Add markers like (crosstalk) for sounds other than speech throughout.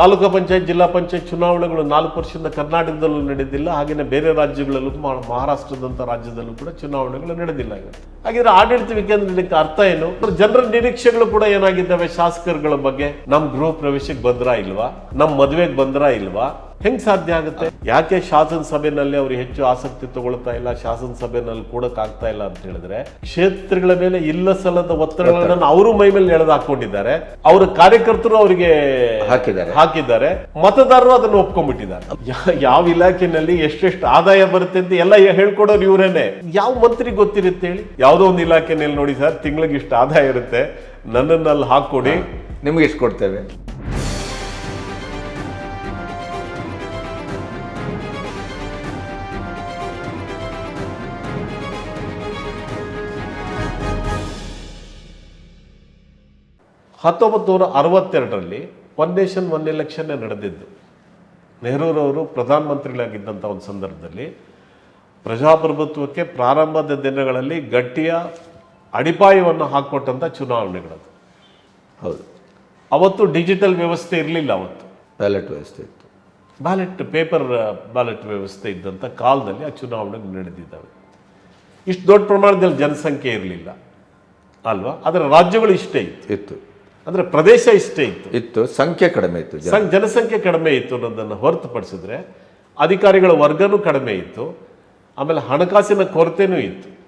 ತಾಲೂಕು ಪಂಚಾಯತ್, ಜಿಲ್ಲಾ ಪಂಚಾಯತ್ ಚುನಾವಣೆಗಳು ನಾಲ್ಕು ವರ್ಷದಿಂದ ಕರ್ನಾಟಕದಲ್ಲೂ ನಡೆದಿಲ್ಲ. ಹಾಗೆಯೇ ಬೇರೆ ರಾಜ್ಯಗಳಲ್ಲೂ ಮಹಾ- ಮಹಾರಾಷ್ಟ್ರದಂಥ ರಾಜ್ಯದಲ್ಲೂ ಕೂಡ ಚುನಾವಣೆಗಳು ನಡೆದಿಲ್ಲ ಹಾಗಿದ್ರೆ ಆಡಳಿತ ವಿಕೇಂದ್ರೀಕರಣಕ್ಕೆ ಅರ್ಥ ಏನು? ಜನರ ನಿರೀಕ್ಷೆಗಳು ಕೂಡ ಏನಾಗಿದ್ದಾವೆ? ಶಾಸಕರುಗಳ ಬಗ್ಗೆ. ನಮ್ಮ ಗೃಹ ಪ್ರವೇಶಕ್ಕೆ ಬಂದ್ರಾ ಇಲ್ವಾ? ನಮ್ಮ ಮದುವೆಗೆ ಬಂದ್ರಾ ಇಲ್ವಾ? ಹೆಂಗ್ ಸಾಧ್ಯ ಆಗುತ್ತೆ? ಯಾಕೆ ಶಾಸನ ಸಭೆನಲ್ಲಿ ಅವ್ರು ಹೆಚ್ಚು ಆಸಕ್ತಿ ತಗೊಳ್ತಾ ಇಲ್ಲ ಶಾಸನ ಸಭೆನಲ್ಲಿ ಕೂಡಕ್ ಆಗ್ತಾ ಇಲ್ಲ ಅಂತ ಹೇಳಿದ್ರೆ ಕ್ಷೇತ್ರಗಳ ಮೇಲೆ ಇಲ್ಲ ಸಲ್ಲದ ಒತ್ತಡಗಳನ್ನ ಅವರು ಮೈ ಮೇಲೆ ಎಳೆದು ಹಾಕೊಂಡಿದ್ದಾರೆ. ಅವರ ಕಾರ್ಯಕರ್ತರು ಅವರಿಗೆ ಹಾಕಿದ್ದಾರೆ. ಹಾಕಿದ್ದಾರೆ. ಮತದಾರರು ಅದನ್ನು ಒಪ್ಕೊಂಡ್ಬಿಟ್ಟಿದ್ದಾರೆ. ಯಾವ ಇಲಾಖೆನಲ್ಲಿ ಎಷ್ಟೆಷ್ಟು ಆದಾಯ ಬರುತ್ತೆ ಅಂತ ಎಲ್ಲ ಹೇಳ್ಕೊಡೋರು ಇವರೇನೆ. ಯಾವ ಮಂತ್ರಿ ಗೊತ್ತಿರುತ್ತೆ ಹೇಳಿ? ಯಾವುದೋ ಒಂದು ಇಲಾಖೆನಲ್ಲಿ ನೋಡಿ ಸರ್ ತಿಂಗಳಿಗೆ ಇಷ್ಟು ಆದಾಯ ಇರುತ್ತೆ. ನನ್ನನ್ನು ಅಲ್ಲಿ ಹಾಕೊಡಿ ನಿಮ್ಗೆ ಎಷ್ಟು ಕೊಡ್ತೇವೆ. ಹತ್ತೊಂಬತ್ತು ನೂರ ಅರವತ್ತೆರಡರಲ್ಲಿ ಒನ್ ನೇಷನ್ ಒನ್ ಎಲೆಕ್ಷನ್ ನಡೆದಿದ್ದು. ನೆಹರೂರವರು ಪ್ರಧಾನಮಂತ್ರಿಗಳಾಗಿದ್ದಂಥ ಒಂದು ಸಂದರ್ಭದಲ್ಲಿ ಪ್ರಜಾಪ್ರಭುತ್ವಕ್ಕೆ ಪ್ರಾರಂಭದ ದಿನಗಳಲ್ಲಿ ಗಟ್ಟಿಯ ಅಡಿಪಾಯವನ್ನು ಹಾಕ್ಕೊಟ್ಟಂಥ ಚುನಾವಣೆಗಳದು ಹೌದು. ಅವತ್ತು ಡಿಜಿಟಲ್ ವ್ಯವಸ್ಥೆ ಇರಲಿಲ್ಲ ಅವತ್ತು. ಬ್ಯಾಲೆಟ್ ವ್ಯವಸ್ಥೆ ಇತ್ತು. ಬ್ಯಾಲೆಟ್ ಪೇಪರ್ ಬ್ಯಾಲೆಟ್ ವ್ಯವಸ್ಥೆ ಇದ್ದಂಥ ಕಾಲದಲ್ಲಿ ಆ ಚುನಾವಣೆ ನಡೆದಿದ್ದಾವೆ. ಇಷ್ಟು ದೊಡ್ಡ ಪ್ರಮಾಣದಲ್ಲಿ ಜನಸಂಖ್ಯೆ ಇರಲಿಲ್ಲ. ಅಲ್ವಾ? ಅದರ ರಾಜ್ಯಗಳು ಇಷ್ಟೇ ಇತ್ತು. ಇತ್ತು. ಅಂದರೆ ಪ್ರದೇಶ ಇಷ್ಟೇ ಇತ್ತು. ಇತ್ತು ಸಂಖ್ಯೆ ಕಡಿಮೆ ಇತ್ತು ಜನಸಂಖ್ಯೆ ಕಡಿಮೆ ಇತ್ತು ಅನ್ನೋದನ್ನು ಹೊರತುಪಡಿಸಿದ್ರೆ ಅಧಿಕಾರಿಗಳ ವರ್ಗನೂ ಕಡಿಮೆ ಇತ್ತು. ಆಮೇಲೆ ಹಣಕಾಸಿನ ಕೊರತೆನೂ ಇತ್ತು.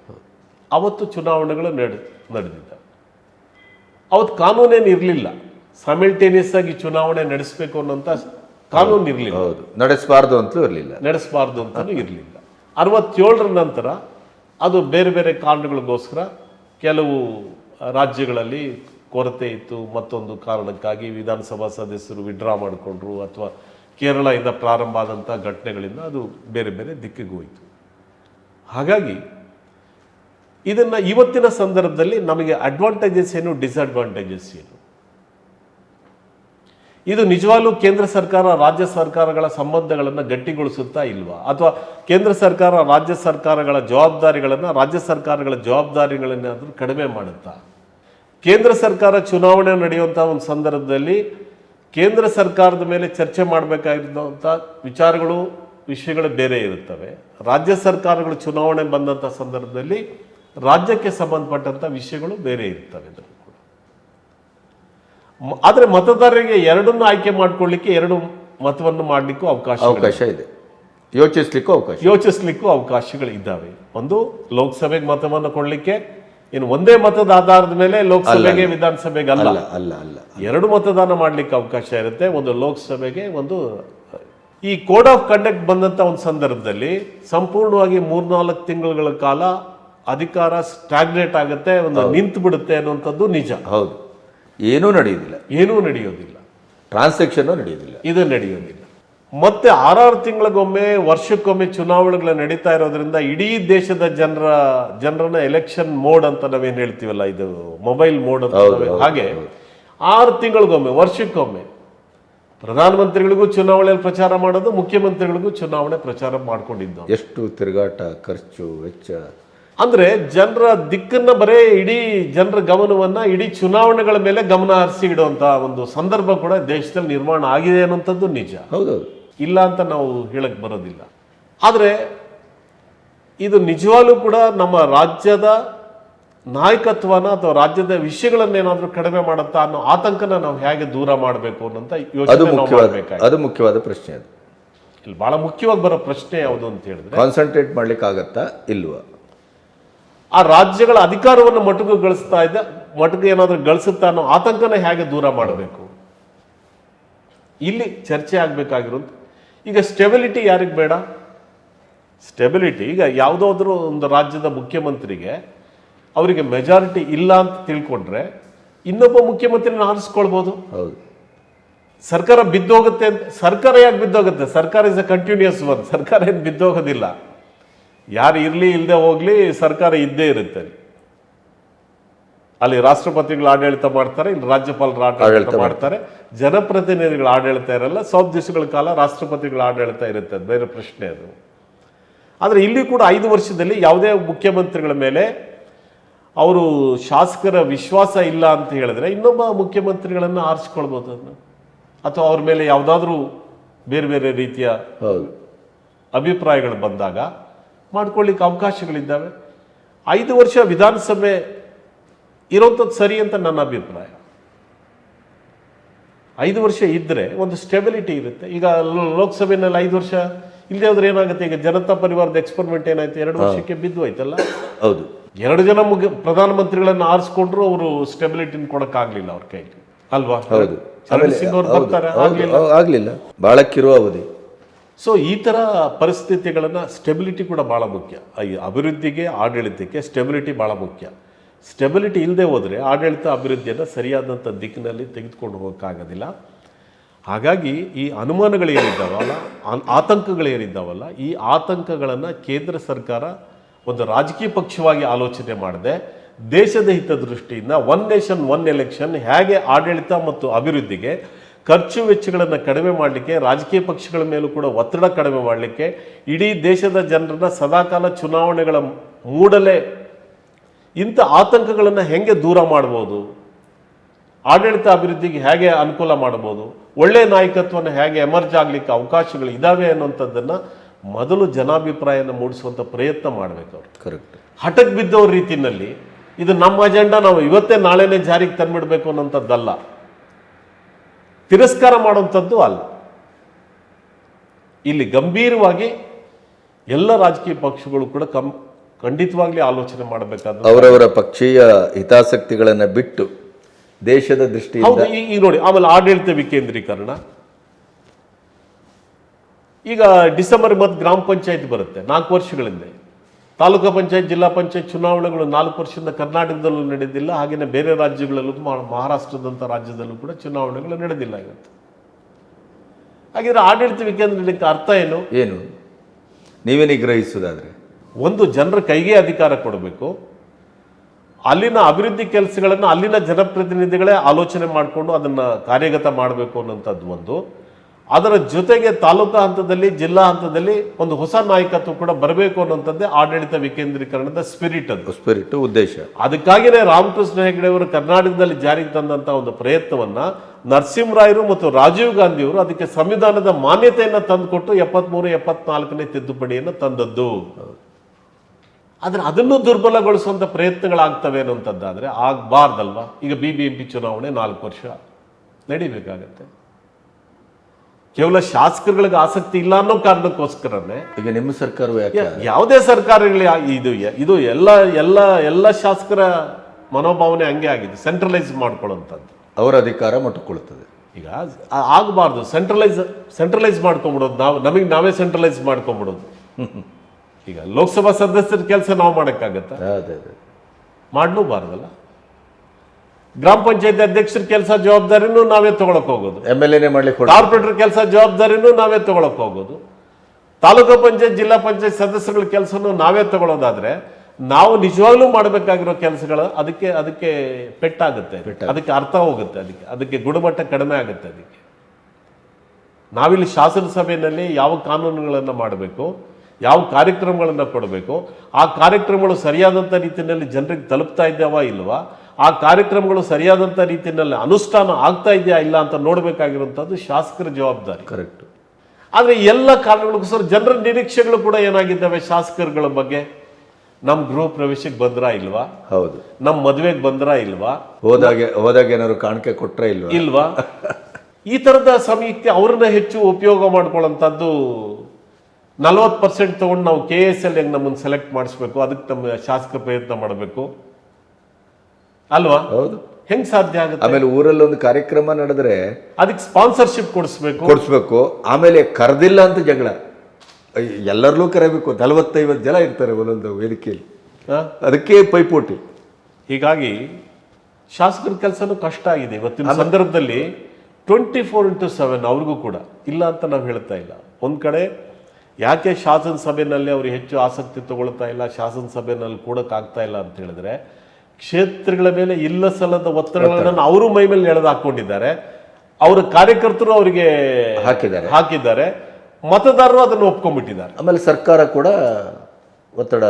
ಅವತ್ತು ಚುನಾವಣೆಗಳು ನಡೆ ನಡೆದಿದ್ದ. ಅವತ್ತು ಕಾನೂನೇನು ಇರಲಿಲ್ಲ. ಸಮಿಲ್ಟೇನಿಯಸ್ ಆಗಿ ಚುನಾವಣೆ ನಡೆಸಬೇಕು ಅನ್ನೋಂಥ ಕಾನೂನು ಇರಲಿಲ್ಲ. ಹೌದು. ನಡೆಸಬಾರ್ದು ಅಂತಲೂ ಇರಲಿಲ್ಲ. ನಡೆಸಬಾರ್ದು ಅಂತಲೂ ಇರಲಿಲ್ಲ. ಅರವತ್ತೇಳರ ನಂತರ ಅದು ಬೇರೆ ಬೇರೆ ಕಾರಣಗಳಿಗೋಸ್ಕರ ಕೆಲವು ರಾಜ್ಯಗಳಲ್ಲಿ ಕೊರತೆ ಇತ್ತು ಮತ್ತೊಂದು ಕಾರಣಕ್ಕಾಗಿ ವಿಧಾನಸಭಾ ಸದಸ್ಯರು ವಿಡ್ರಾ ಮಾಡಿಕೊಂಡ್ರು ಅಥವಾ ಕೇರಳದಿಂದ ಪ್ರಾರಂಭ ಆದಂಥ ಘಟನೆಗಳಿಂದ ಅದು ಬೇರೆ ಬೇರೆ ದಿಕ್ಕಿಗೆ ಹೋಯಿತು. ಹಾಗಾಗಿ ಇದನ್ನು ಇವತ್ತಿನ ಸಂದರ್ಭದಲ್ಲಿ ನಮಗೆ ಅಡ್ವಾಂಟೇಜಸ್ ಏನು ಡಿಸ್ಅಡ್ವಾಂಟೇಜಸ್ ಏನು? ಇದು ನಿಜವಾಗ್ಲೂ ಕೇಂದ್ರ ಸರ್ಕಾರ, ರಾಜ್ಯ ಸರ್ಕಾರಗಳ ಸಂಬಂಧಗಳನ್ನು ಗಟ್ಟಿಗೊಳಿಸುತ್ತಾ ಇಲ್ವಾ? ಅಥವಾ ಕೇಂದ್ರ ಸರ್ಕಾರ, ರಾಜ್ಯ ಸರ್ಕಾರಗಳ ಜವಾಬ್ದಾರಿಗಳನ್ನು, ರಾಜ್ಯ ಸರ್ಕಾರಗಳ ಜವಾಬ್ದಾರಿಗಳನ್ನಾದರೂ ಕಡಿಮೆ ಮಾಡುತ್ತಾ? ಕೇಂದ್ರ ಸರ್ಕಾರ ಚುನಾವಣೆ ನಡೆಯುವಂಥ ಒಂದು ಸಂದರ್ಭದಲ್ಲಿ ಕೇಂದ್ರ ಸರ್ಕಾರದ ಮೇಲೆ ಚರ್ಚೆ ಮಾಡಬೇಕಾಗಿರುವಂಥ ವಿಚಾರಗಳು ವಿಷಯಗಳು ಬೇರೆ ಇರುತ್ತವೆ. ರಾಜ್ಯ ಸರ್ಕಾರಗಳು ಚುನಾವಣೆ ಬಂದಂಥ ಸಂದರ್ಭದಲ್ಲಿ ರಾಜ್ಯಕ್ಕೆ ಸಂಬಂಧಪಟ್ಟಂಥ ವಿಷಯಗಳು ಬೇರೆ ಇರ್ತವೆ ಆದರೆ ಮತದಾರರಿಗೆ ಎರಡನ್ನು ಆಯ್ಕೆ ಮಾಡಿಕೊಳ್ಳಿಕ್ಕೆ ಎರಡು ಮತವನ್ನು ಮಾಡಲಿಕ್ಕೂ ಅವಕಾಶ ಅವಕಾಶ ಇದೆ. ಯೋಚಿಸ್ಲಿಕ್ಕೂ ಅವಕಾಶ ಯೋಚಿಸ್ಲಿಕ್ಕೂ ಅವಕಾಶಗಳು ಇದ್ದಾವೆ ಒಂದು ಲೋಕಸಭೆಗೆ ಮತವನ್ನು ಕೊಡ್ಲಿಕ್ಕೆ ಇನ್ನು ಒಂದೇ ಮತದ ಆಧಾರದ ಮೇಲೆ ಲೋಕಸಭೆಗೆ ವಿಧಾನಸಭೆಗೆ ಅಲ್ಲ. ಅಲ್ಲ ಅಲ್ಲ ಎರಡು ಮತದಾನ ಮಾಡ್ಲಿಕ್ಕೆ ಅವಕಾಶ ಇರುತ್ತೆ. ಒಂದು ಲೋಕಸಭೆಗೆ ಒಂದು ಈ ಕೋಡ್ ಆಫ್ ಕಂಡಕ್ಟ್ ಬಂದಂತ ಒಂದು ಸಂದರ್ಭದಲ್ಲಿ ಸಂಪೂರ್ಣವಾಗಿ ಮೂರ್ನಾಲ್ಕು ತಿಂಗಳುಗಳ ಕಾಲ ಅಧಿಕಾರ ಸ್ಟಾಗ್ನೇಟ್ ಆಗುತ್ತೆ ಒಂದು ನಿಂತು ಬಿಡುತ್ತೆ ಅನ್ನುವಂಥದ್ದು ನಿಜ. ಹೌದು. ಏನೂ ನಡೆಯೋದಿಲ್ಲ ಏನೂ ನಡೆಯೋದಿಲ್ಲ. ಟ್ರಾನ್ಸಾಕ್ಷನ್ ನಡೆಯೋದಿಲ್ಲ. ಇದು ನಡೆಯೋದಿಲ್ಲ. ಮತ್ತೆ ಆರಾರು ತಿಂಗಳಿಗೊಮ್ಮೆ ವರ್ಷಕ್ಕೊಮ್ಮೆ ಚುನಾವಣೆಗಳು ನಡೀತಾ ಇರೋದ್ರಿಂದ ಇಡೀ ದೇಶದ ಜನರ ಜನರನ್ನ ಎಲೆಕ್ಷನ್ ಮೋಡ್ ಅಂತ ನಾವೇನು ಹೇಳ್ತೀವಲ್ಲ ಇದು ಮೊಬೈಲ್ ಮೋಡ್ ಅಂತ ಹಾಗೆ ಆರು ತಿಂಗಳಿಗೊಮ್ಮೆ ವರ್ಷಕ್ಕೊಮ್ಮೆ ಪ್ರಧಾನಮಂತ್ರಿಗಳಿಗೂ ಚುನಾವಣೆಯಲ್ಲಿ ಪ್ರಚಾರ ಮಾಡೋದು ಮುಖ್ಯಮಂತ್ರಿಗಳಿಗೂ ಚುನಾವಣೆ ಪ್ರಚಾರ ಮಾಡ್ಕೊಂಡಿದ್ದು ಎಷ್ಟು ತಿರುಗಾಟ ಖರ್ಚು ವೆಚ್ಚ? ಅಂದ್ರೆ ಜನರ ದಿಕ್ಕನ್ನ ಬರೇ ಇಡೀ ಜನರ ಗಮನವನ್ನ ಇಡೀ ಚುನಾವಣೆಗಳ ಮೇಲೆ ಗಮನ ಹರಿಸಿ ಇಡುವಂತಹ ಒಂದು ಸಂದರ್ಭ ಕೂಡ ದೇಶದಲ್ಲಿ ನಿರ್ಮಾಣ ಆಗಿದೆ ಅನ್ನೋಂಥದ್ದು ನಿಜ. ಹೌದೌದು. ಇಲ್ಲ ಅಂತ ನಾವು ಹೇಳಕ್ ಬರೋದಿಲ್ಲ. ಆದರೆ ಇದು ನಿಜವಾಗ್ಲೂ ಕೂಡ ನಮ್ಮ ರಾಜ್ಯದ ನಾಯಕತ್ವನ ಅಥವಾ ರಾಜ್ಯದ ವಿಷಯಗಳನ್ನೇನಾದರೂ ಕಡಿಮೆ ಮಾಡುತ್ತಾ ಅನ್ನೋ ಆತಂಕನ ನಾವು ಹೇಗೆ ದೂರ ಮಾಡಬೇಕು ಅನ್ನೋ ಯೋಚನೆ ಅದು ಮುಖ್ಯವಾದ ಪ್ರಶ್ನೆ ಅದು. ಇಲ್ಲಿ ಬಹಳ ಮುಖ್ಯವಾಗಿ ಬರೋ ಪ್ರಶ್ನೆ ಯಾವುದು ಅಂತ ಹೇಳಿದ್ರೆ ಕಾನ್ಸಂಟ್ರೇಟ್ ಮಾಡ್ಲಿಕ್ಕೆ ಆಗತ್ತಾ ಇಲ್ವಾ? ಆ ರಾಜ್ಯಗಳ ಅಧಿಕಾರವನ್ನು ಮಟುಕು ಗಳಿಸ್ತಾ ಇದ್ದ ಮಟುಕು ಏನಾದರೂ ಗಳಿಸುತ್ತಾ ಅನ್ನೋ ಆತಂಕನ ಹೇಗೆ ದೂರ ಮಾಡಬೇಕು? ಇಲ್ಲಿ ಚರ್ಚೆ ಆಗ್ಬೇಕಾಗಿರೋದು ಈಗ ಸ್ಟೆಬಿಲಿಟಿ ಯಾರಿಗೆ ಬೇಡ? ಸ್ಟೆಬಿಲಿಟಿ ಈಗ ಯಾವುದಾದ್ರೂ ಒಂದು ರಾಜ್ಯದ ಮುಖ್ಯಮಂತ್ರಿಗೆ ಅವರಿಗೆ ಮೆಜಾರಿಟಿ ಇಲ್ಲ ಅಂತ ತಿಳ್ಕೊಂಡ್ರೆ ಇನ್ನೊಬ್ಬ ಮುಖ್ಯಮಂತ್ರಿನ ಆರಿಸ್ಕೊಳ್ಬೋದು. ಹೌದು. ಸರ್ಕಾರ ಬಿದ್ದೋಗುತ್ತೆ ಅಂತ ಸರ್ಕಾರ ಯಾಕೆ ಬಿದ್ದೋಗುತ್ತೆ? ಸರ್ಕಾರ ಇಸ್ ಅ ಕಂಟಿನ್ಯೂಸ್ ಒನ್ ಸರ್ಕಾರ ಏನು ಬಿದ್ದೋಗೋದಿಲ್ಲ. ಯಾರು ಇರಲಿ ಇಲ್ಲದೆ ಹೋಗಲಿ ಸರ್ಕಾರ ಇದ್ದೇ ಇರುತ್ತೆ. ಅಲ್ಲಿ. ರಾಷ್ಟ್ರಪತಿಗಳು ಆಡಳಿತ ಮಾಡ್ತಾರೆ ಇಲ್ಲಿ ರಾಜ್ಯಪಾಲರು ಆಡಳಿತ ಮಾಡ್ತಾರೆ. ಜನಪ್ರತಿನಿಧಿಗಳ ಆಡಳಿತ ಇರಲ್ಲ ಸ್ವಲ್ಪ ದಿವಸಗಳ ಕಾಲ ರಾಷ್ಟ್ರಪತಿಗಳ ಆಡಳಿತ ಇರುತ್ತೆ ಅದು ಬೇರೆ ಪ್ರಶ್ನೆ ಅದು. ಆದರೆ ಇಲ್ಲಿ ಕೂಡ ಐದು ವರ್ಷದಲ್ಲಿ ಯಾವುದೇ ಮುಖ್ಯಮಂತ್ರಿಗಳ ಮೇಲೆ ಅವರು ಶಾಸಕರ ವಿಶ್ವಾಸ ಇಲ್ಲ ಅಂತ ಹೇಳಿದ್ರೆ ಇನ್ನೊಬ್ಬ ಮುಖ್ಯಮಂತ್ರಿಗಳನ್ನು ಆರಿಸ್ಕೊಳ್ಬೋದು ಅದನ್ನು. ಅಥವಾ ಅವ್ರ ಮೇಲೆ ಯಾವುದಾದ್ರೂ ಬೇರೆ ಬೇರೆ ರೀತಿಯ ಅಭಿಪ್ರಾಯಗಳು ಬಂದಾಗ ಮಾಡ್ಕೊಳ್ಳಿಕ್ಕೆ ಅವಕಾಶಗಳಿದ್ದಾವೆ. ಐದು ವರ್ಷ ವಿಧಾನಸಭೆ ಇರೋಂಥದ್ದು ಸರಿ ಅಂತ ನನ್ನ ಅಭಿಪ್ರಾಯ. ಐದು ವರ್ಷ ಇದ್ದರೆ ಒಂದು ಸ್ಟೆಬಿಲಿಟಿ ಇರುತ್ತೆ. ಈಗ ಲೋಕಸಭೆಯಲ್ಲಿ ಐದು ವರ್ಷ ಇಲ್ಲದೆ ಹೋದ್ರೆ ಏನಾಗುತ್ತೆ? ಈಗ ಜನತಾ ಪರಿವಾರದ ಎಕ್ಸ್ಪರಿಮೆಂಟ್ ಏನಾಯ್ತು? ಎರಡು ವರ್ಷಕ್ಕೆ ಬಿದ್ದು ಹೋಯ್ತಲ್ಲ? ಹೌದು. ಎರಡು ಜನ ಮುಗಿ ಪ್ರಧಾನಮಂತ್ರಿಗಳನ್ನ ಆರಿಸ್ಕೊಂಡ್ರು ಅವರು ಸ್ಟೆಬಿಲಿಟಿನ ಕೊಡಕ್ಕಾಗ್ಲಿಲ್ಲ ಅವ್ರ ಕೈಲಿ. ಅಲ್ವಾ? ಹೌದು. ಆಗ್ಲಿಲ್ಲ. ಬಾಳಕ್ಕಿರುವ ಅವಧಿ. ಸೊ ಈ ತರ ಪರಿಸ್ಥಿತಿಗಳನ್ನ ಸ್ಟೆಬಿಲಿಟಿ ಕೂಡ ಬಹಳ ಮುಖ್ಯ. ಅಭಿವೃದ್ಧಿಗೆ ಆಡಳಿತಕ್ಕೆ ಸ್ಟೆಬಿಲಿಟಿ ಬಹಳ ಮುಖ್ಯ. ಸ್ಟೆಬಿಲಿಟಿ ಇಲ್ಲದೆ ಹೋದರೆ ಆಡಳಿತ ಅಭಿವೃದ್ಧಿಯನ್ನು ಸರಿಯಾದಂಥ ದಿಕ್ಕಿನಲ್ಲಿ ತೆಗೆದುಕೊಂಡು ಹೋಗೋಕ್ಕಾಗೋದಿಲ್ಲ. ಹಾಗಾಗಿ ಈ ಅನುಮಾನಗಳೇನಿದ್ದಾವಲ್ಲ ಆತಂಕಗಳೇನಿದ್ದಾವಲ್ಲ ಈ ಆತಂಕಗಳನ್ನು ಕೇಂದ್ರ ಸರ್ಕಾರ ಒಂದು ರಾಜಕೀಯ ಪಕ್ಷವಾಗಿ ಆಲೋಚನೆ ಮಾಡದೆ, ದೇಶದ ಹಿತದೃಷ್ಟಿಯಿಂದ ಒನ್ ನೇಷನ್ ಒನ್ ಎಲೆಕ್ಷನ್ ಹೇಗೆ ಆಡಳಿತ ಮತ್ತು ಅಭಿವೃದ್ಧಿಗೆ ಖರ್ಚು ವೆಚ್ಚಗಳನ್ನು ಕಡಿಮೆ ಮಾಡಲಿಕ್ಕೆ, ರಾಜಕೀಯ ಪಕ್ಷಗಳ ಮೇಲೂ ಕೂಡ ಒತ್ತಡ ಕಡಿಮೆ ಮಾಡಲಿಕ್ಕೆ ಇಡೀ ದೇಶದ ಜನರನ್ನು ಸದಾಕಾಲ ಚುನಾವಣೆಗಳ ಮೂಡಲೇ ಇಂಥ ಆತಂಕಗಳನ್ನು ಹೇಗೆ ದೂರ ಮಾಡ್ಬೋದು? ಆಡಳಿತ ಅಭಿವೃದ್ಧಿಗೆ ಹೇಗೆ ಅನುಕೂಲ ಮಾಡ್ಬೋದು? ಒಳ್ಳೆಯ ನಾಯಕತ್ವನ ಹೇಗೆ ಎಮರ್ಜ್ ಆಗಲಿಕ್ಕೆ ಅವಕಾಶಗಳು ಇದಾವೆ ಅನ್ನುವಂಥದ್ದನ್ನು ಮೊದಲು ಜನಾಭಿಪ್ರಾಯನ ಮೂಡಿಸುವಂಥ ಪ್ರಯತ್ನ ಮಾಡಬೇಕು ಅವರು. ಕರೆಕ್ಟ್ ಹಠಕ್ಕೆ ಬಿದ್ದವ್ರ ರೀತಿಯಲ್ಲಿ ಇದು ನಮ್ಮ ಅಜೆಂಡಾ ನಾವು ಇವತ್ತೇ ನಾಳೆನೇ ಜಾರಿಗೆ ತಂದ್ಬಿಡ್ಬೇಕು ಅನ್ನೋಂಥದ್ದಲ್ಲ ತಿರಸ್ಕಾರ ಮಾಡುವಂಥದ್ದು ಅಲ್ಲ. ಇಲ್ಲಿ ಗಂಭೀರವಾಗಿ ಎಲ್ಲ ರಾಜಕೀಯ ಪಕ್ಷಗಳು ಕೂಡ ಕಂ ಖಂಡಿತವಾಗ್ಲಿ ಆಲೋಚನೆ ಮಾಡಬೇಕಾದ ಅವರವರ ಪಕ್ಷೀಯ ಹಿತಾಸಕ್ತಿಗಳನ್ನ ಬಿಟ್ಟು ದೇಶದ ದೃಷ್ಟಿಯಿಂದ ಈಗ ನೋಡಿ ಆಮೇಲೆ ಆಡಳಿತ ವಿಕೇಂದ್ರೀಕರಣ. ಈಗ ಡಿಸೆಂಬರ್ ಮತ್ತು ಗ್ರಾಮ ಪಂಚಾಯತ್ ಬರುತ್ತೆ ನಾಲ್ಕು ವರ್ಷಗಳಿಂದ. ತಾಲೂಕು ಪಂಚಾಯತ್ ಜಿಲ್ಲಾ ಪಂಚಾಯತ್ ಚುನಾವಣೆಗಳು ನಾಲ್ಕು ವರ್ಷದಿಂದ ಕರ್ನಾಟಕದಲ್ಲೂ ನಡೆದಿಲ್ಲ ಹಾಗೆಯೇ ಬೇರೆ ರಾಜ್ಯಗಳಲ್ಲೂ ಮಹಾ- ಮಹಾರಾಷ್ಟ್ರದಂಥ ರಾಜ್ಯದಲ್ಲೂ ಕೂಡ ಚುನಾವಣೆಗಳು ನಡೆದಿಲ್ಲ ಇವತ್ತು. ಹಾಗಿದ್ರೆ ಆಡಳಿತ ವಿಕೇಂದ್ರೀಕರಣಕ್ಕೆ ಅರ್ಥ ಏನು? ಏನು? ನೀವೇ ನಿಗ್ರಹಿಸುವುದಾದ್ರೆ. ಒಂದು ಜನರ ಕೈಗೆ ಅಧಿಕಾರ ಕೊಡಬೇಕು. ಅಲ್ಲಿನ ಅಭಿವೃದ್ಧಿ ಕೆಲಸಗಳನ್ನು ಅಲ್ಲಿನ ಜನಪ್ರತಿನಿಧಿಗಳೇ ಆಲೋಚನೆ ಮಾಡಿಕೊಂಡು ಅದನ್ನು ಕಾರ್ಯಗತ ಮಾಡಬೇಕು ಅನ್ನೋಂಥದ್ದು ಒಂದು. ಅದರ ಜೊತೆಗೆ ತಾಲೂಕಾ ಹಂತದಲ್ಲಿ ಜಿಲ್ಲಾ ಹಂತದಲ್ಲಿ ಒಂದು ಹೊಸ ನಾಯಕತ್ವ ಕೂಡ ಬರಬೇಕು ಅನ್ನೋಂಥದ್ದೇ ಆಡಳಿತ ವಿಕೇಂದ್ರೀಕರಣದ ಸ್ಪಿರಿಟ್ ಅದು. ಸ್ಪಿರಿಟ್ ಉದ್ದೇಶ. ಅದಕ್ಕಾಗಿಯೇ ರಾಮಕೃಷ್ಣ ಹೆಗಡೆಯವರು ಕರ್ನಾಟಕದಲ್ಲಿ ಜಾರಿಗೆ ತಂದಂಥ ಒಂದು ಪ್ರಯತ್ನವನ್ನ ನರಸಿಂಹರಾಯರು ಮತ್ತು ರಾಜೀವ್ ಗಾಂಧಿಯವರು ಅದಕ್ಕೆ ಸಂವಿಧಾನದ ಮಾನ್ಯತೆಯನ್ನು ತಂದುಕೊಟ್ಟು ಎಪ್ಪತ್ಮೂರು ಎಪ್ಪತ್ನಾಲ್ಕನೇ ತಿದ್ದುಪಡಿಯನ್ನು ತಂದದ್ದು. ಆದ್ರೆ ಅದನ್ನು ದುರ್ಬಲಗೊಳಿಸುವಂಥ ಪ್ರಯತ್ನಗಳಾಗ್ತವೆ ಅನ್ನುವಂಥದ್ದಾದರೆ ಆಗಬಾರ್ದಲ್ವ? ಈಗ ಬಿ ಬಿ ಎಂ ಪಿ ಚುನಾವಣೆ ನಾಲ್ಕು ವರ್ಷ ನಡಿಬೇಕಾಗತ್ತೆ. ಕೇವಲ ಶಾಸಕರುಗಳಿಗೆ ಆಸಕ್ತಿ ಇಲ್ಲ ಅನ್ನೋ ಕಾರಣಕ್ಕೋಸ್ಕರನೇ ಈಗ ನಿಮ್ಮ ಸರ್ಕಾರವು ಯಾಕೆ? ಯಾವುದೇ ಸರ್ಕಾರಗಳ ಇದು ಇದು ಎಲ್ಲ ಎಲ್ಲ ಎಲ್ಲ ಶಾಸಕರ ಮನೋಭಾವನೆ ಹಂಗೆ ಆಗಿದೆ ಸೆಂಟ್ರಲೈಸ್ ಮಾಡ್ಕೊಳ್ಳೋಂಥದ್ದು ಅವರ ಅಧಿಕಾರ ಮುಟ್ಟುಕೊಳ್ಳುತ್ತದೆ ಈಗ ಆಗಬಾರ್ದು ಸೆಂಟ್ರಲೈಸ್ ಸೆಂಟ್ರಲೈಸ್ ಮಾಡ್ಕೊಂಬಿಡೋದು ನಾವು ನಮಗೆ ನಾವೇ ಸೆಂಟ್ರಲೈಸ್ ಮಾಡ್ಕೊಂಬಿಡೋದು. (laughs) ಈಗ ಲೋಕಸಭಾ ಸದಸ್ಯರ ಕೆಲಸ ನಾವು ಮಾಡೋಕ್ಕಾಗತ್ತಾ? ಮಾಡಲೂಬಾರ್ದಲ್ಲ? ಗ್ರಾಮ ಪಂಚಾಯತ್ ಅಧ್ಯಕ್ಷರ ಕೆಲಸ ಜವಾಬ್ದಾರಿನೂ ನಾವೇ ತಗೊಳಕ್ ಹೋಗೋದು. ಎಂ ಎಲ್ ಎನೇ ಮಾಡ್ಲಿಕ್ಕೆ ಕಾರ್ಪೊರೇಟರ್ ಕೆಲಸ ಜವಾಬ್ದಾರಿನೂ ನಾವೇ ತಗೊಳಕ್ ಹೋಗೋದು. ತಾಲೂಕು ಪಂಚಾಯತ್ ಜಿಲ್ಲಾ ಪಂಚಾಯತ್ ಸದಸ್ಯಗಳ ಕೆಲಸನೂ ನಾವೇ ತಗೊಳ್ಳೋದಾದ್ರೆ ನಾವು ನಿಜವಾಗ್ಲೂ ಮಾಡಬೇಕಾಗಿರೋ ಕೆಲಸಗಳು ಅದಕ್ಕೆ ಅದಕ್ಕೆ ಪೆಟ್ಟಾಗುತ್ತೆ. ಅದಕ್ಕೆ ಅರ್ಥ ಹೋಗುತ್ತೆ ಅದಕ್ಕೆ. ಅದಕ್ಕೆ ಗುಣಮಟ್ಟ ಕಡಿಮೆ ಆಗುತ್ತೆ ಅದಕ್ಕೆ. ನಾವಿಲ್ಲಿ ಶಾಸನ ಸಭೆಯಲ್ಲಿ ಯಾವ ಕಾನೂನುಗಳನ್ನು ಮಾಡಬೇಕು? ಯಾವ ಕಾರ್ಯಕ್ರಮಗಳನ್ನು ಕೊಡಬೇಕು? ಆ ಕಾರ್ಯಕ್ರಮಗಳು ಸರಿಯಾದಂಥ ರೀತಿಯಲ್ಲಿ ಜನರಿಗೆ ತಲುಪ್ತಾ ಇದ್ದಾವ ಇಲ್ವಾ? ಆ ಕಾರ್ಯಕ್ರಮಗಳು ಸರಿಯಾದಂಥ ರೀತಿಯಲ್ಲಿ ಅನುಷ್ಠಾನ ಆಗ್ತಾ ಇದೆಯಾ ಇಲ್ಲ ಅಂತ ನೋಡಬೇಕಾಗಿರುವಂಥದ್ದು ಶಾಸಕರ ಜವಾಬ್ದಾರಿ. ಕರೆಕ್ಟ್ ಆದರೆ ಎಲ್ಲ ಕಾರಣಗಳಿಗೂ ಸರ್ ಜನರ ನಿರೀಕ್ಷೆಗಳು ಕೂಡ ಏನಾಗಿದ್ದಾವೆ ಶಾಸಕರುಗಳ ಬಗ್ಗೆ? ನಮ್ಮ ಗೃಹ ಪ್ರವೇಶಕ್ಕೆ ಬಂದ್ರಾ ಇಲ್ವಾ? ಹೌದು. ನಮ್ಮ ಮದುವೆಗೆ ಬಂದ್ರಾ ಇಲ್ವಾ? ಹೋದಾಗೆ ಹೋದಾಗ ಏನಾದ್ರು ಕಾಣಿಕೆ ಕೊಟ್ಟರೆ ಇಲ್ವಾ? ಇಲ್ವಾ? ಈ ಥರದ ಸಮಯಕ್ಕೆ ಅವ್ರನ್ನ ಹೆಚ್ಚು ಉಪಯೋಗ ಮಾಡ್ಕೊಳ್ಳೋಂಥದ್ದು ನಲವತ್ತು ಪರ್ಸೆಂಟ್ ತೊಗೊಂಡು ನಾವು ಕೆ ಎಸ್ ಎಲ್ ಹೆಂಗೆ ನಮ್ಮನ್ನು ಸೆಲೆಕ್ಟ್ ಮಾಡಿಸ್ಬೇಕು. ಅದಕ್ಕೆ ನಮ್ಮ ಶಾಸಕ ಪ್ರಯತ್ನ ಮಾಡಬೇಕು. ಅಲ್ವಾ? ಹೌದು. ಹೆಂಗ್ ಸಾಧ್ಯ ಆಗುತ್ತೆ? ಆಮೇಲೆ ಊರಲ್ಲಿ ಒಂದು ಕಾರ್ಯಕ್ರಮ ನಡೆದ್ರೆ ಅದಕ್ಕೆ ಸ್ಪಾನ್ಸರ್ಶಿಪ್ ಕೊಡಿಸ್ಬೇಕು. ಕೊಡಿಸ್ಬೇಕು. ಆಮೇಲೆ ಕರೆದಿಲ್ಲ ಅಂತ ಜಗಳ. ಎಲ್ಲರಲ್ಲೂ ಕರೆಯಬೇಕು ನಲವತ್ತೈವತ್ತು ಜನ ಇರ್ತಾರೆ ಒಂದೊಂದು ವೇದಿಕೆಯಲ್ಲಿ? ಅದಕ್ಕೆ ಪೈಪೋಟಿ. ಹೀಗಾಗಿ ಶಾಸಕರ ಕೆಲಸನೂ ಕಷ್ಟ ಆಗಿದೆ. ಇವತ್ತಿನ ಸಂದರ್ಭದಲ್ಲಿ ಟ್ವೆಂಟಿ ಫೋರ್ ಇಂಟು ಸೆವೆನ್ ಅವ್ರಿಗೂ ಕೂಡ. ಇಲ್ಲ ಅಂತ ನಾವು ಹೇಳ್ತಾ ಇಲ್ಲ. ಒಂದು ಕಡೆ ಯಾಕೆ ಶಾಸನ ಸಭೆಯಲ್ಲಿ ಅವರು ಹೆಚ್ಚು ಆಸಕ್ತಿ ತಗೊಳ್ತಾ ಇಲ್ಲ ಶಾಸನ ಸಭೆಯಲ್ಲಿ ಕೂಡಕ್ಕಾಗ್ತಾ ಇಲ್ಲ ಅಂತ ಹೇಳಿದ್ರೆ ಕ್ಷೇತ್ರಗಳ ಮೇಲೆ ಇಲ್ಲ ಸಲ್ಲದ ಒತ್ತಡಗಳನ್ನು ಅವರು ಮೈ ಮೇಲೆ ಎಳೆದು ಹಾಕೊಂಡಿದ್ದಾರೆ ಅವರ ಕಾರ್ಯಕರ್ತರು ಅವರಿಗೆ ಹಾಕಿದ್ದಾರೆ. ಹಾಕಿದ್ದಾರೆ. ಮತದಾರರು ಅದನ್ನು ಒಪ್ಕೊಂಡ್ಬಿಟ್ಟಿದ್ದಾರೆ. ಆಮೇಲೆ ಸರ್ಕಾರ ಕೂಡ ಒತ್ತಡ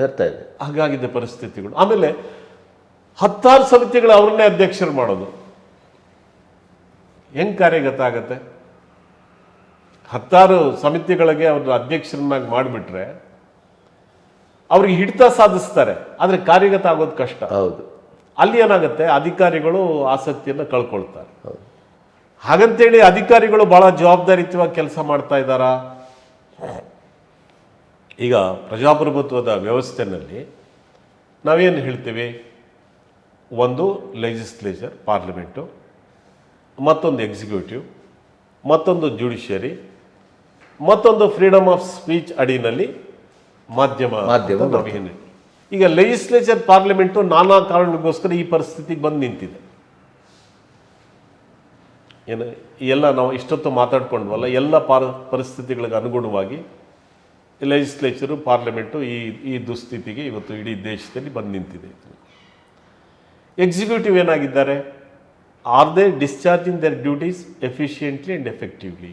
ಹೇರ್ತಾ ಇದೆ. ಹಾಗಾಗಿದೆ ಪರಿಸ್ಥಿತಿಗಳು. ಆಮೇಲೆ ಹತ್ತಾರು ಸಮಿತಿಗಳು ಅವ್ರನ್ನೇ ಅಧ್ಯಕ್ಷರು ಮಾಡೋದು. ಹೆಂಗ್ ಕಾರ್ಯಗತ ಆಗತ್ತೆ? ಹತ್ತಾರು ಸಮಿತಿಗಳಿಗೆ ಅವ್ರ ಅಧ್ಯಕ್ಷರನ್ನಾಗಿ ಮಾಡಿಬಿಟ್ರೆ ಅವ್ರಿಗೆ ಹಿಡಿತ ಸಾಧಿಸ್ತಾರೆ ಆದರೆ ಕಾರ್ಯಗತ ಆಗೋದು ಕಷ್ಟ. ಹೌದು. ಅಲ್ಲಿ ಏನಾಗುತ್ತೆ? ಅಧಿಕಾರಿಗಳು ಆಸಕ್ತಿಯನ್ನು ಕಳ್ಕೊಳ್ತಾರೆ. ಹಾಗಂತೇಳಿ ಅಧಿಕಾರಿಗಳು ಬಹಳ ಜವಾಬ್ದಾರಿತವಾಗಿ ಕೆಲಸ ಮಾಡ್ತಾ ಇದ್ದಾರಾ? ಈಗ ಪ್ರಜಾಪ್ರಭುತ್ವದ ವ್ಯವಸ್ಥೆನಲ್ಲಿ ನಾವೇನು ಹೇಳ್ತೀವಿ? ಒಂದು ಲೆಜಿಸ್ಲೇಚರ್ ಪಾರ್ಲಿಮೆಂಟು ಮತ್ತೊಂದು ಎಕ್ಸಿಕ್ಯೂಟಿವ್ ಮತ್ತೊಂದು ಜುಡಿಷಿಯರಿ ಮತ್ತೊಂದು ಫ್ರೀಡಮ್ ಆಫ್ ಸ್ಪೀಚ್ ಅಡಿನಲ್ಲಿ ಮಾಧ್ಯಮ ಮಾಧ್ಯಮ. ಈಗ ಲೆಜಿಸ್ಲೇಚರ್ ಪಾರ್ಲಿಮೆಂಟು ನಾನಾ ಕಾರಣಗೋಸ್ಕರ ಈ ಪರಿಸ್ಥಿತಿಗೆ ಬಂದು ನಿಂತಿದೆ. ಏನು ಎಲ್ಲ ನಾವು ಇಷ್ಟೊತ್ತು ಮಾತಾಡ್ಕೊಂಡ್ವಲ್ಲ ಎಲ್ಲ ಪಾರ್ ಪರಿಸ್ಥಿತಿಗಳಿಗೆ ಅನುಗುಣವಾಗಿ ಲೆಜಿಸ್ಲೇಚರು ಪಾರ್ಲಿಮೆಂಟು ಈ ಈ ದುಸ್ಥಿತಿಗೆ ಇವತ್ತು ಇಡೀ ದೇಶದಲ್ಲಿ ಬಂದು ನಿಂತಿದೆ. Executive ಏನಾಗಿದ್ದಾರೆ? Are they discharging their duties efficiently and effectively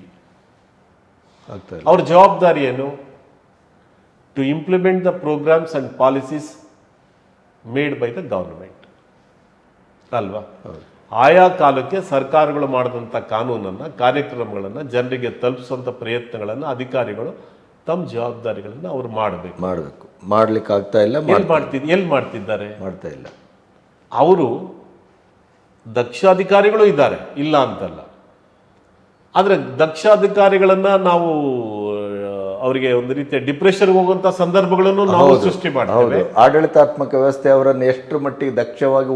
ಅವ್ರ ಜವಾಬ್ದಾರಿ ಏನು? To implement the programmes and policies made by the government ಅಲ್ವಾ? ಆಯಾ ಕಾಲಕ್ಕೆ ಸರ್ಕಾರಗಳು ಮಾಡಿದಂಥ ಕಾನೂನನ್ನು ಕಾರ್ಯಕ್ರಮಗಳನ್ನು ಜನರಿಗೆ ತಲುಪಿಸುವಂಥ ಪ್ರಯತ್ನಗಳನ್ನು ಅಧಿಕಾರಿಗಳು ತಮ್ಮ ಜವಾಬ್ದಾರಿಗಳನ್ನು ಅವ್ರು ಮಾಡಬೇಕು. ಮಾಡಬೇಕು. ಮಾಡ್ಲಿಕ್ಕೆ ಆಗ್ತಾ ಇಲ್ಲ ಎಲ್ಲಿ ಮಾಡ್ತಿದ್ ಎಲ್ಲಿ ಮಾಡ್ತಿದ್ದಾರೆ? ಮಾಡ್ತಾ ಇಲ್ಲ. ಅವರು ದಕ್ಷ ಅಧಿಕಾರಿಗಳು ಇದ್ದಾರೆ. ಇಲ್ಲ ಅಂತಲ್ಲ. ಆದರೆ ದಕ್ಷ ಅಧಿಕಾರಿಗಳನ್ನ ನಾವು ಅವರಿಗೆ ಒಂದು ರೀತಿಯ ಡಿಪ್ರೆಷನ್ಗೆ ಹೋಗುವಂತ ಸಂದರ್ಭಗಳನ್ನು ನಾವು ಸೃಷ್ಟಿ ಮಾಡ್ತೇವೆ. ಆಡಳಿತಾತ್ಮಕ ವ್ಯವಸ್ಥೆ ಅವರನ್ನು ಎಷ್ಟು ಮಟ್ಟಿಗೆ ದಕ್ಷವಾಗಿ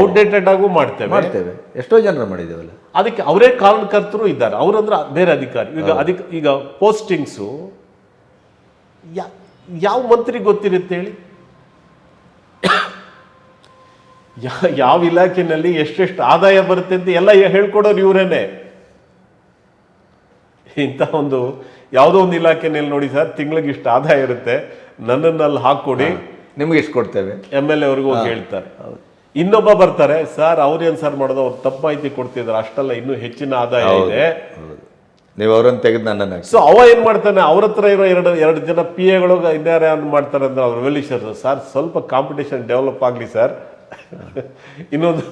ಔಟ್ಡೇಟೆಡ್ ಆಗೂ ಮಾಡ್ತೇವೆ. ಮಾಡ್ತೇವೆ. ಎಷ್ಟೋ ಜನರು ಮಾಡಿದ್ದೇವಲ್ಲ. ಅದಕ್ಕೆ ಅವರೇ ಕಾರಣಕರ್ತರು ಇದ್ದಾರೆ. ಅವರಂದ್ರೆ ಬೇರೆ ಅಧಿಕಾರಿ. ಈಗ ಅಧಿಕ ಈಗ ಪೋಸ್ಟಿಂಗ್ಸು ಯಾವ ಮಂತ್ರಿ ಗೊತ್ತಿರುತ್ತೆ ಹೇಳಿ? ಯಾವ ಇಲಾಖೆಯಲ್ಲಿ ಎಷ್ಟೆಷ್ಟು ಆದಾಯ ಬರುತ್ತೆ ಅಂತ ಎಲ್ಲ ಹೇಳ್ಕೊಡೋರು ಇವರೇನೆ. ಇಂಥ ಒಂದು ಯಾವುದೋ ಒಂದು ಇಲಾಖೆನಲ್ಲಿ ನೋಡಿ ಸರ್ ತಿಂಗಳಿಗೆ ಇಷ್ಟು ಆದಾಯ ಇರುತ್ತೆ. ನನ್ನನ್ನು ಅಲ್ಲಿ ಹಾಕೊಡಿ ನಿಮ್ಗೆ ಎಷ್ಟು ಕೊಡ್ತೇವೆ. ಎಂ ಎಲ್ ಎ ಅವ್ರಿಗೂ ಹೋಗಿ ಹೇಳ್ತಾರೆ. ಇನ್ನೊಬ್ಬ ಬರ್ತಾರೆ ಸರ್ ಅವ್ರೇನು ಸರ್ ಮಾಡೋದು? ಅವ್ರು ತಪ್ಪು ಮಾಹಿತಿ ಕೊಡ್ತಿದ್ದಾರೆ ಅಷ್ಟಲ್ಲ ಇನ್ನೂ ಹೆಚ್ಚಿನ ಆದಾಯ ಇದೆ. ನೀವು ಅವರನ್ನು ತೆಗೆದು ನನ್ನ ಸೊ ಅವ ಏನ್ ಮಾಡ್ತಾನೆ? ಅವ್ರ ಹತ್ರ ಇರೋ ಎರಡು ಎರಡು ಜನ ಪಿ ಎಗಳು ಇದ್ದಾರೆ ಏನ್ ಮಾಡ್ತಾರೆ ಅಂದ್ರೆ ಅವ್ರ ವೆಲಿಷರ್ ಸರ್. ಸ್ವಲ್ಪ ಕಾಂಪಿಟೇಷನ್ ಡೆವಲಪ್ ಆಗಲಿ ಸರ್. (laughs) ಇನ್ನೊಂದು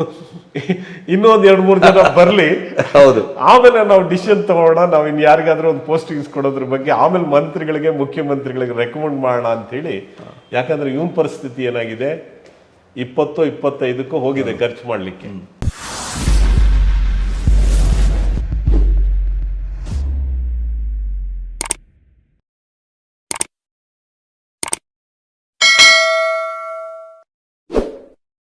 ಇನ್ನೊಂದು ಎರಡು ಮೂರು ಜನ ಬರಲಿ. ಹೌದು. ಆಮೇಲೆ ನಾವು ಡಿಸಿಷನ್ ತಗೋಣ ನಾವು ಇನ್ ಯಾರಿಗಾದ್ರೂ ಒಂದು ಪೋಸ್ಟಿಂಗ್ಸ್ ಇಸ್ಕೊಡೋದ್ರ ಬಗ್ಗೆ ಆಮೇಲೆ ಮಂತ್ರಿಗಳಿಗೆ ಮುಖ್ಯಮಂತ್ರಿಗಳಿಗೆ ರೆಕಮೆಂಡ್ ಮಾಡೋಣ ಅಂತೇಳಿ. ಯಾಕಂದ್ರೆ ಇವನ್ ಪರಿಸ್ಥಿತಿ ಏನಾಗಿದೆ? ಇಪ್ಪತ್ತು ಇಪ್ಪತ್ತೈದಕ್ಕೂ ಹೋಗಿದೆ ಖರ್ಚು ಮಾಡ್ಲಿಕ್ಕೆ.